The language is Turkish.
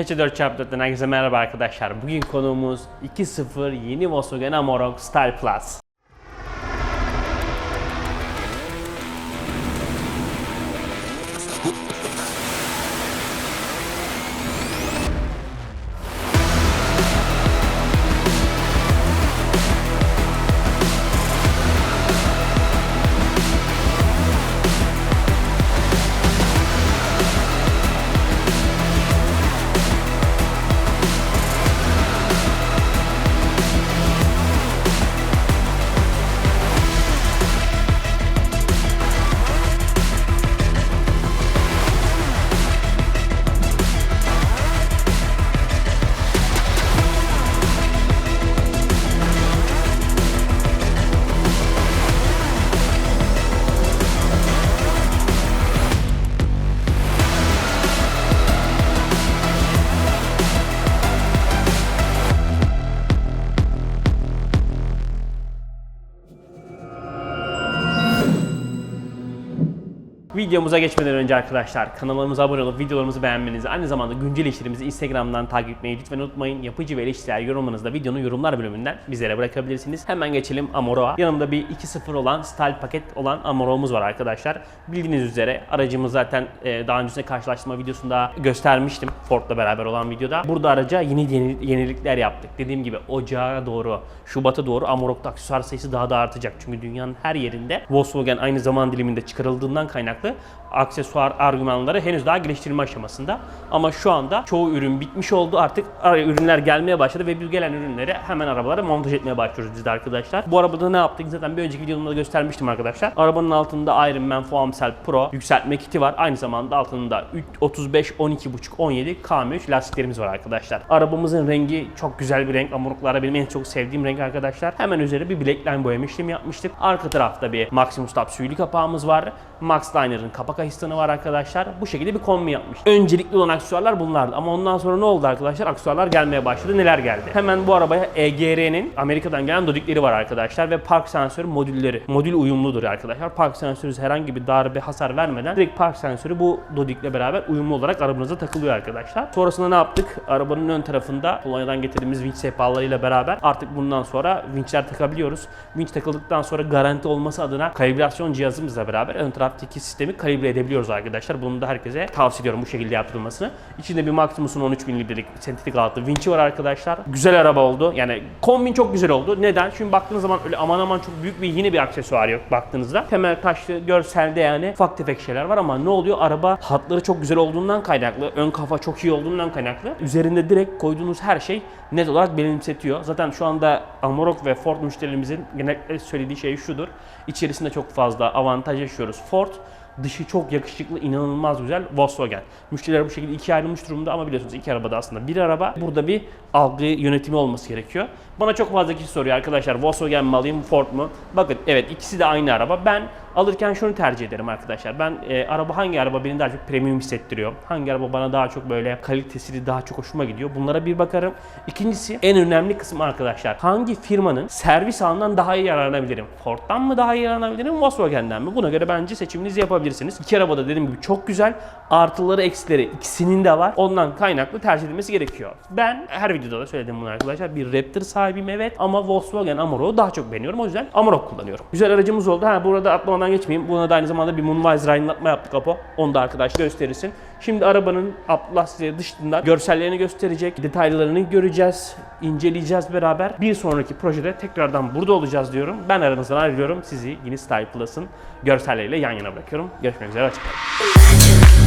Peçe 4x4'ten herkese merhaba arkadaşlar. Bugün konuğumuz 2.0 yeni Volkswagen Amarok Style Plus. Videomuza geçmeden önce arkadaşlar kanalımıza abone olup videolarımızı beğenmenizi, aynı zamanda güncel işlerimizi Instagram'dan takip etmeyi lütfen unutmayın. Yapıcı ve eleştirel yorumlarınızı da videonun yorumlar bölümünden bizlere bırakabilirsiniz. Hemen geçelim Amoro'a. Yanımda bir 2.0 olan style paket olan Amoro'muz var arkadaşlar. Bildiğiniz üzere aracımız zaten e, daha öncesinde karşılaştırma videosunda göstermiştim Ford'la beraber olan videoda. Burada araca yeni yeni- yenilikler yaptık. Dediğim gibi ocağa doğru, Şubat'a doğru Amarok'ta aksesuar sayısı daha da artacak. Çünkü dünyanın her yerinde Volkswagen aynı zaman diliminde çıkarıldığından kaynaklı aksesuar argümanları henüz daha geliştirilme aşamasında. Ama şu anda çoğu ürün bitmiş oldu. Artık ürünler gelmeye başladı ve biz gelen ürünleri hemen arabalara montaj etmeye başlıyoruz biz de arkadaşlar. Bu arabada ne yaptık? Zaten bir önceki videomda göstermiştim arkadaşlar. Arabanın altında Iron Man Foam Cell Pro yükseltme kiti var. Aynı zamanda altında 3, 35, 12.5, 17 KM3 lastiklerimiz var arkadaşlar. Arabamızın rengi çok güzel bir renk. Amoroklarda benim en çok sevdiğim renk arkadaşlar. Hemen üzeri bir blackline boyama işlemi yapmıştık. Arka tarafta bir Maximum Stop süylü kapağımız var. Max Liner'ın kapak asistanı var arkadaşlar. Bu şekilde bir kombi yapmış. Öncelikli olan aksesuarlar bunlardı. Ama ondan sonra ne oldu arkadaşlar? Aksesuarlar gelmeye başladı. Neler geldi? Hemen bu arabaya EGR'nin Amerika'dan gelen dodikleri var arkadaşlar ve park sensörü modülleri. Modül uyumludur arkadaşlar. Park sensörü herhangi bir darbe, hasar vermeden direkt park sensörü bu dodikle beraber uyumlu olarak arabanıza takılıyor arkadaşlar. Sonrasında ne yaptık? Arabanın ön tarafında Polonya'dan getirdiğimiz vinç sehpalarıyla beraber artık bundan sonra vinçler takabiliyoruz. Vinç takıldıktan sonra garanti olması adına kalibrasyon cihazımızla beraber ön taraftaki sistemi kalibre edebiliyoruz arkadaşlar. Bunu da herkese tavsiye ediyorum bu şekilde yaptırılmasını. İçinde bir Maximus'un 13 bin litrelik sentetik altı vinçi var arkadaşlar. Güzel araba oldu. Yani kombin çok güzel oldu. Neden? Çünkü baktığınız zaman öyle aman aman çok büyük bir yeni bir aksesuar yok baktığınızda. Temel taşlı görselde yani ufak tefek şeyler var ama ne oluyor? Araba hatları çok güzel olduğundan kaynaklı, ön kafa çok iyi olduğundan kaynaklı. Üzerinde direkt koyduğunuz her şey net olarak benimsetiyor. Zaten şu anda Amarok ve Ford müşterilerimizin genellikle söylediği şey şudur. İçerisinde çok fazla avantaj yaşıyoruz. Ford Dışı çok yakışıklı, inanılmaz güzel Volkswagen. Müşteriler bu şekilde ikiye ayrılmış durumda ama biliyorsunuz iki arabada aslında bir araba. Burada bir algı yönetimi olması gerekiyor. Bana çok fazla kişi soruyor arkadaşlar Volkswagen mi alayım Ford mu? Bakın evet ikisi de aynı araba. Ben alırken şunu tercih ederim arkadaşlar. Ben e, araba hangi araba beni daha çok premium hissettiriyor? Hangi araba bana daha çok böyle kalitesi daha çok hoşuma gidiyor? Bunlara bir bakarım. İkincisi en önemli kısım arkadaşlar. Hangi firmanın servis alanından daha iyi yararlanabilirim? Ford'dan mı daha iyi yararlanabilirim? Volkswagen'den mi? Buna göre bence seçiminizi yapabilirsiniz. İki arabada dediğim gibi çok güzel. Artıları eksileri ikisinin de var. Ondan kaynaklı tercih edilmesi gerekiyor. Ben her videoda da söyledim bunu arkadaşlar. Bir Raptor sahibiyim evet ama Volkswagen Amarok'u daha çok beğeniyorum. O yüzden Amarok kullanıyorum. Güzel aracımız oldu. Ha burada atlamadan geçmeyeyim. Buna da aynı zamanda bir Moonwise aydınlatma yaptık Apo. Onu da arkadaş gösterirsin. Şimdi arabanın Atlas'ı dışında görsellerini gösterecek. Detaylarını göreceğiz. inceleyeceğiz beraber. Bir sonraki projede tekrardan burada olacağız diyorum. Ben aranızdan ayrılıyorum. Sizi yeni Style Plus'ın görselleriyle yan yana bırakıyorum. Görüşmek üzere. Imagine.